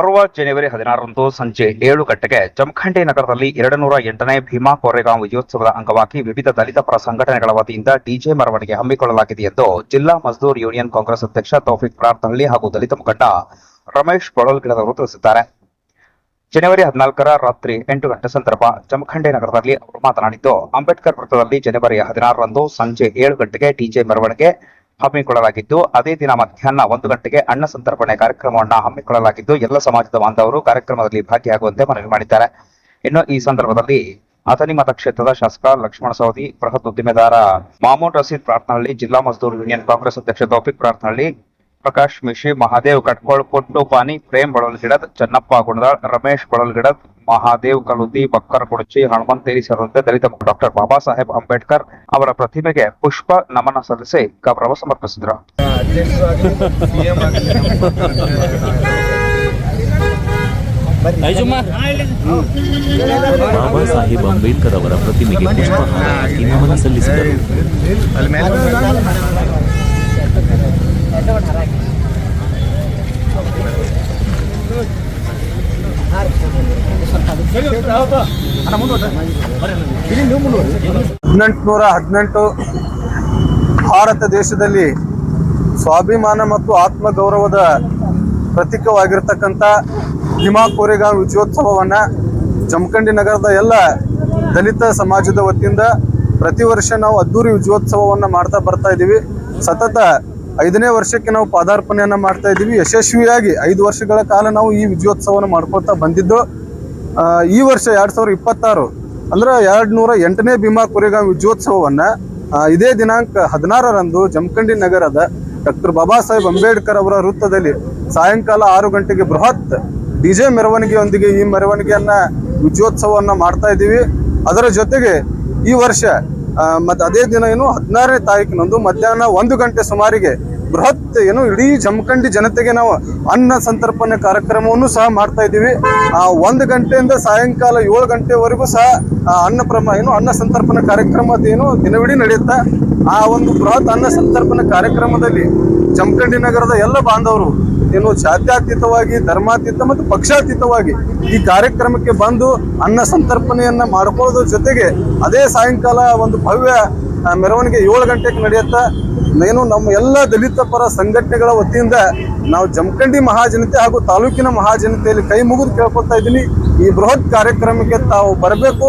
ಬರುವ ಜನವರಿ ಹದಿನಾರರಂದು ಸಂಜೆ ಏಳು ಗಂಟೆಗೆ ಜಮಖಂಡಿ ನಗರದಲ್ಲಿ ಎರಡು ನೂರ ಎಂಟನೇ ಭೀಮಾ ಕೋರೆಗಾಂವ್ ವಿಜಯೋತ್ಸವದ ಅಂಗವಾಗಿ ವಿವಿಧ ದಲಿತ ಪರ ಸಂಘಟನೆಗಳ ವತಿಯಿಂದ ಡಿಜೆ ಮೆರವಣಿಗೆ ಹಮ್ಮಿಕೊಳ್ಳಲಾಗಿದೆ ಎಂದು ಜಿಲ್ಲಾ ಮಜ್ದೂರ್ ಯೂನಿಯನ್ ಕಾಂಗ್ರೆಸ್ ಅಧ್ಯಕ್ಷ ತೌಫಿಕ್ ಪ್ರಾರ್ಥಹಳ್ಳಿ ಹಾಗೂ ದಲಿತ ಮುಖಂಡ ರಮೇಶ್ ಬೊಳಲ್ಗಿಡದವರು ತಿಳಿಸಿದ್ದಾರೆ. ಜನವರಿ ಹದಿನಾಲ್ಕರ ರಾತ್ರಿ ಎಂಟು ಗಂಟೆ ಸಂದರ್ಭ ಜಮಖಂಡಿ ನಗರದಲ್ಲಿ ಅವರು ಮಾತನಾಡಿದ್ದು, ಅಂಬೇಡ್ಕರ್ ವೃತ್ತದಲ್ಲಿ ಜನವರಿ ಹದಿನಾರರಂದು ಸಂಜೆ ಏಳು ಗಂಟೆಗೆ ಡಿಜೆ ಮೆರವಣಿಗೆ ಹಮ್ಮಿಕೊಳ್ಳಲಾಗಿದ್ದು, ಅದೇ ದಿನ ಮಧ್ಯಾಹ್ನ ಒಂದು ಗಂಟೆಗೆ ಅನ್ನ ಸಂತರ್ಪಣೆ ಕಾರ್ಯಕ್ರಮವನ್ನು ಹಮ್ಮಿಕೊಳ್ಳಲಾಗಿದ್ದು, ಎಲ್ಲ ಸಮಾಜದ ಬಾಂಧವರು ಕಾರ್ಯಕ್ರಮದಲ್ಲಿ ಭಾಗಿಯಾಗುವಂತೆ ಮನವಿ ಮಾಡಿದ್ದಾರೆ. ಇನ್ನು ಈ ಸಂದರ್ಭದಲ್ಲಿ ಅಥಣಿ ಮತಕ್ಷೇತ್ರದ ಶಾಸಕ ಲಕ್ಷ್ಮಣ ಸವದಿ, ಬೃಹತ್ ಉದ್ದಿಮೆದಾರ ಮಾಮೂನ್ ರಸೀದ್ ಪ್ರಾರ್ಥನಹಳ್ಳಿ, ಜಿಲ್ಲಾ ಮಜ್ದೂರ್ ಯೂನಿಯನ್ ಕಾಂಗ್ರೆಸ್ ಅಧ್ಯಕ್ಷ ತೌಫಿಕ್ ಪ್ರಾರ್ಥನಹಳ್ಳಿ, ಪ್ರಕಾಶ್ ಮಿಶಿ, ಮಹಾದೇವ್ ಕಟ್ಕೋಳ್ ಕೊಟ್ಟು ಪಾನಿ, ಪ್ರೇಮ್ ಬಡಲ್ಗಿಡದ್ ಚನ್ನಪ್ಪ ಗುಣದಾಳ್, ರಮೇಶ್ ಬಡಲ್ಗಿಡದ್ ಮಹಾದೇವ್ ಕಲುತಿ ಬಕ್ಕರ್ ಕುಡಚಿ ಹನುಮಂತೇರಿ ಸೇರಿದಂತೆ ದಲಿತ ಮುಖಂಡ ಡಾಕ್ಟರ್ ಬಾಬಾ ಸಾಹೇಬ್ ಅಂಬೇಡ್ಕರ್ ಅವರ ಪ್ರತಿಮೆಗೆ ಪುಷ್ಪ ನಮನ ಸಲ್ಲಿಸಿ ಗೌರವ ಸಮರ್ಪಿಸಿದರು ಬಾಬಾ ಸಾಹೇಬ್ ಅಂಬೇಡ್ಕರ್ ಅವರ ಪ್ರತಿಮೆಗೆ ಪುಷ್ಪಹಾರ ಹಾಕಿ ನಮನ ಸಲ್ಲಿಸಿದರು ಹದಿನೆಂಟುನೂರ ಹದಿನೆಂಟು ಭಾರತ ದೇಶದಲ್ಲಿ ಸ್ವಾಭಿಮಾನ ಮತ್ತು ಆತ್ಮಗೌರವದ ಪ್ರತೀಕವಾಗಿರ್ತಕ್ಕಂಥ ಭೀಮಾ ಕೋರೆಗಾಂವ್ ವಿಜಯೋತ್ಸವವನ್ನು ಜಮಖಂಡಿ ನಗರದ ಎಲ್ಲ ದಲಿತ ಸಮಾಜದ ವತಿಯಿಂದ ಪ್ರತಿ ವರ್ಷ ನಾವು ಅದ್ದೂರಿ ವಿಜಯೋತ್ಸವವನ್ನು ಮಾಡ್ತಾ ಬರ್ತಾ ಇದ್ದೀವಿ. ಸತತ ಐದನೇ ವರ್ಷಕ್ಕೆ ನಾವು ಪಾದಾರ್ಪಣೆಯನ್ನು ಮಾಡ್ತಾ ಇದ್ದೀವಿ. ಯಶಸ್ವಿಯಾಗಿ ಐದು ವರ್ಷಗಳ ಕಾಲ ನಾವು ಈ ವಿಜಯೋತ್ಸವವನ್ನು ಮಾಡ್ಕೊಳ್ತಾ ಬಂದಿದ್ದು. ಈ ವರ್ಷ ಎರಡ್ ಸಾವಿರದ ಇಪ್ಪತ್ತಾರು, ಅಂದ್ರೆ ಎರಡು ನೂರ ಎಂಟನೇ ಭೀಮಾ ಕುರಿಗಾಂವ್ ವಿಜಯೋತ್ಸವವನ್ನ ಇದೇ ದಿನಾಂಕ ಹದಿನಾರರಂದು ಜಮಖಂಡಿ ನಗರದ ಡಾಕ್ಟರ್ ಬಾಬಾ ಸಾಹೇಬ್ ಅಂಬೇಡ್ಕರ್ ಅವರ ವೃತ್ತದಲ್ಲಿ ಸಾಯಂಕಾಲ ಆರು ಗಂಟೆಗೆ ಬೃಹತ್ ಡಿಜೆ ಮೆರವಣಿಗೆಯೊಂದಿಗೆ ಈ ಮೆರವಣಿಗೆಯನ್ನ ವಿಜಯೋತ್ಸವವನ್ನ ಮಾಡ್ತಾ ಇದ್ದೀವಿ. ಅದರ ಜೊತೆಗೆ ಈ ವರ್ಷ ಮತ್ತೆ ಅದೇ ದಿನ ಏನು ಹದಿನಾರನೇ ತಾರೀಕಿನಂದು ಮಧ್ಯಾಹ್ನ ಒಂದು ಗಂಟೆ ಸುಮಾರಿಗೆ ಬೃಹತ್ ಏನು ಇಡೀ ಜಮಖಂಡಿ ಜನತೆಗೆ ನಾವು ಅನ್ನ ಸಂತರ್ಪಣೆ ಕಾರ್ಯಕ್ರಮವನ್ನು ಸಹ ಮಾಡ್ತಾ ಇದ್ದೀವಿ. ಆ ಒಂದು ಗಂಟೆಯಿಂದ ಸಾಯಂಕಾಲ ಏಳು ಗಂಟೆವರೆಗೂ ಸಹ ಅನ್ನ ಪ್ರಮ ಏನು ಅನ್ನ ಸಂತರ್ಪಣೆ ಕಾರ್ಯಕ್ರಮ ಏನು ದಿನವಿಡೀ ನಡೆಯುತ್ತಾ, ಆ ಒಂದು ಬೃಹತ್ ಅನ್ನ ಸಂತರ್ಪಣೆ ಕಾರ್ಯಕ್ರಮದಲ್ಲಿ ಜಮಖಂಡಿ ನಗರದ ಎಲ್ಲ ಬಾಂಧವರು ಏನು ಜಾತ್ಯಾತೀತವಾಗಿ, ಧರ್ಮಾತೀತ ಮತ್ತು ಪಕ್ಷಾತೀತವಾಗಿ ಈ ಕಾರ್ಯಕ್ರಮಕ್ಕೆ ಬಂದು ಅನ್ನ ಸಂತರ್ಪಣೆಯನ್ನ ಮಾಡ್ಕೊಳ್ಳೋದ್ರ ಜೊತೆಗೆ ಅದೇ ಸಾಯಂಕಾಲ ಒಂದು ಭವ್ಯ ಮೆರವಣಿಗೆ ಏಳು ಗಂಟೆಗೆ ನಡೆಯುತ್ತಾ ಏನು ನಮ್ಮ ಎಲ್ಲ ದಲಿತ ಪರ ಸಂಘಟನೆಗಳ ವತಿಯಿಂದ ನಾವು ಜಮಖಂಡಿ ಮಹಾಜನತೆ ಹಾಗೂ ತಾಲೂಕಿನ ಮಹಾಜನತೆಯಲ್ಲಿ ಕೈ ಮುಗಿದು ಕೇಳ್ಕೊತಾ ಇದ್ದೀನಿ. ಈ ಬೃಹತ್ ಕಾರ್ಯಕ್ರಮಕ್ಕೆ ತಾವು ಬರಬೇಕು.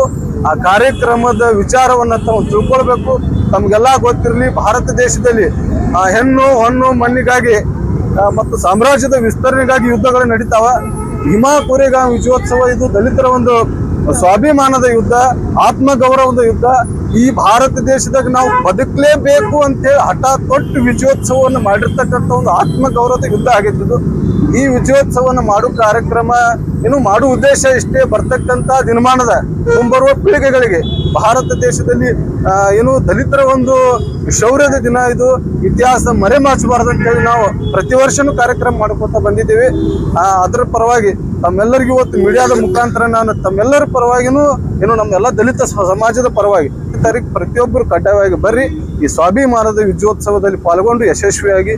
ಆ ಕಾರ್ಯಕ್ರಮದ ವಿಚಾರವನ್ನು ತಾವು ತಿಳ್ಕೊಳ್ಬೇಕು. ತಮಗೆಲ್ಲ ಗೊತ್ತಿರಲಿ, ಭಾರತ ದೇಶದಲ್ಲಿ, ಆ ಹೆಣ್ಣು, ಹಣ್ಣು, ಮಣ್ಣಿಗಾಗಿ ಮತ್ತು ಸಾಮ್ರಾಜ್ಯದ ವಿಸ್ತರಣೆಗಾಗಿ ಯುದ್ಧಗಳು ನಡೀತಾವ. ಹಿಮಾ ಕೋರೆಗಾಂವ್ ವಿಜಯೋತ್ಸವ ಇದು ದಲಿತರ ಒಂದು ಸ್ವಾಭಿಮಾನದ ಯುದ್ಧ, ಆತ್ಮಗೌರವದ ಯುದ್ಧ, ಈ ಭಾರತ ದೇಶದಾಗ ನಾವು ಬದುಕಲೇಬೇಕು ಅಂತೇಳಿ ಹಠ ತೊಟ್ಟು ವಿಜಯೋತ್ಸವವನ್ನು ಮಾಡಿರ್ತಕ್ಕಂಥ ಒಂದು ಆತ್ಮಗೌರವದ ಯುದ್ಧ ಆಗಿದ್ದು ಈ ವಿಜಯೋತ್ಸವವನ್ನು ಮಾಡೋ ಕಾರ್ಯಕ್ರಮ ಏನು ಮಾಡೋ ಉದ್ದೇಶ ಇಷ್ಟೇ ಬರ್ತಕ್ಕಂಥ ದಿನಮಾನದ ಮುಂಬರುವ ಪೀಳಿಗೆಗಳಿಗೆ. ಭಾರತ ದೇಶದಲ್ಲಿ ಏನು ದಲಿತರ ಒಂದು ಶೌರ್ಯದ ದಿನ ಇದು. ಇತಿಹಾಸ ಮರೆಮಾಚಬಾರದು ಅಂತೇಳಿ ನಾವು ಪ್ರತಿ ವರ್ಷನೂ ಕಾರ್ಯಕ್ರಮ ಮಾಡ್ಕೊತಾ ಬಂದಿದ್ದೀವಿ. ಅದರ ಪರವಾಗಿ ತಮ್ಮೆಲ್ಲರಿಗೂ ಇವತ್ತು ಮೀಡಿಯಾದ ಮುಖಾಂತರ ನಾನು ತಮ್ಮೆಲ್ಲರ ಪರವಾಗಿನೂ ಏನು ನಮ್ಮೆಲ್ಲ ದಲಿತ ಸಮಾಜದ ಪರವಾಗಿ ತಾರೀಕು ಪ್ರತಿಯೊಬ್ಬರು ಕಡ್ಡಾಯವಾಗಿ ಬರ್ರಿ. ಈ ಸ್ವಾಭಿಮಾನದ ವಿಜಯೋತ್ಸವದಲ್ಲಿ ಪಾಲ್ಗೊಂಡು ಯಶಸ್ವಿಯಾಗಿ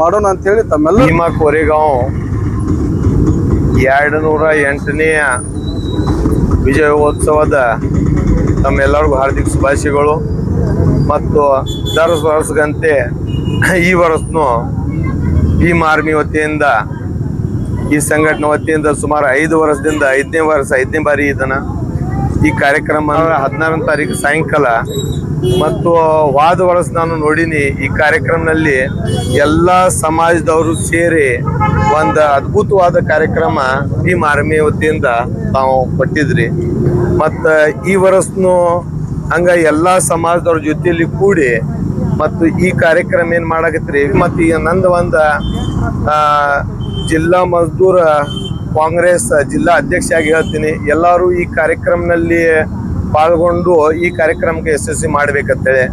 ಮಾಡೋಣ ಅಂತ ಹೇಳಿ ತಮ್ಮೆಲ್ಲ ನಿಮ್ಮ ಕೋರೆಗಾಂವ್ ಎರಡು ನೂರ ಎಂಟನೆಯ ವಿಜಯೋತ್ಸವದ ತಮ್ಮೆಲ್ಲರಿಗೂ ಹಾರ್ದಿಕ ಶುಭಾಶಯಗಳು. ಮತ್ತು ದರ ವರ್ಷಗಂತೆ ಈ ವರ್ಷನೂ ಭೀಮ್ ಆರ್ಮಿ ವತಿಯಿಂದ ಈ ಸಂಘಟನೆ ವತಿಯಿಂದ ಸುಮಾರು ಐದು ವರ್ಷದಿಂದ, ಐದನೇ ವರ್ಷ, ಐದನೇ ಬಾರಿ ಇದನ್ನ ಈ ಕಾರ್ಯಕ್ರಮ ಹದಿನಾರನೇ ತಾರೀಕು ಸಾಯಂಕಾಲ. ಮತ್ತು ವಾದ ವರ್ಷ ನಾನು ನೋಡೀನಿ, ಈ ಕಾರ್ಯಕ್ರಮದಲ್ಲಿ ಎಲ್ಲ ಸಮಾಜದವರು ಸೇರಿ ಒಂದು ಅದ್ಭುತವಾದ ಕಾರ್ಯಕ್ರಮ ಈ ಆರ್ಮಿ ವತಿಯಿಂದ ತಾವು ಕೊಟ್ಟಿದ್ರಿ. ಮತ್ತು ಈ ವರ್ಷನು ಹಂಗ ಎಲ್ಲ ಸಮಾಜದವ್ರ ಜೊತೆಯಲ್ಲಿ ಕೂಡಿ ಮತ್ತು ಈ ಕಾರ್ಯಕ್ರಮ ಏನು ಮಾಡಾಕತ್ರಿ ಮತ್ತು ಈಗ ನಂದು ಒಂದು ಜಿಲ್ಲಾ ಮಜ್ದೂರ ಕಾಂಗ್ರೆಸ್ ಜಿಲ್ಲಾ ಅಧ್ಯಕ್ಷ ಆಗಿ ಹೇಳ್ತೀನಿ. ಎಲ್ಲರೂ ಈ ಕಾರ್ಯಕ್ರಮದಲ್ಲಿ ಪಾಲ್ಗೊಂಡು ಈ ಕಾರ್ಯಕ್ರಮಕ್ಕೆ ಯಶಸ್ವಿ ಮಾಡ್ಬೇಕಂತೇಳಿ.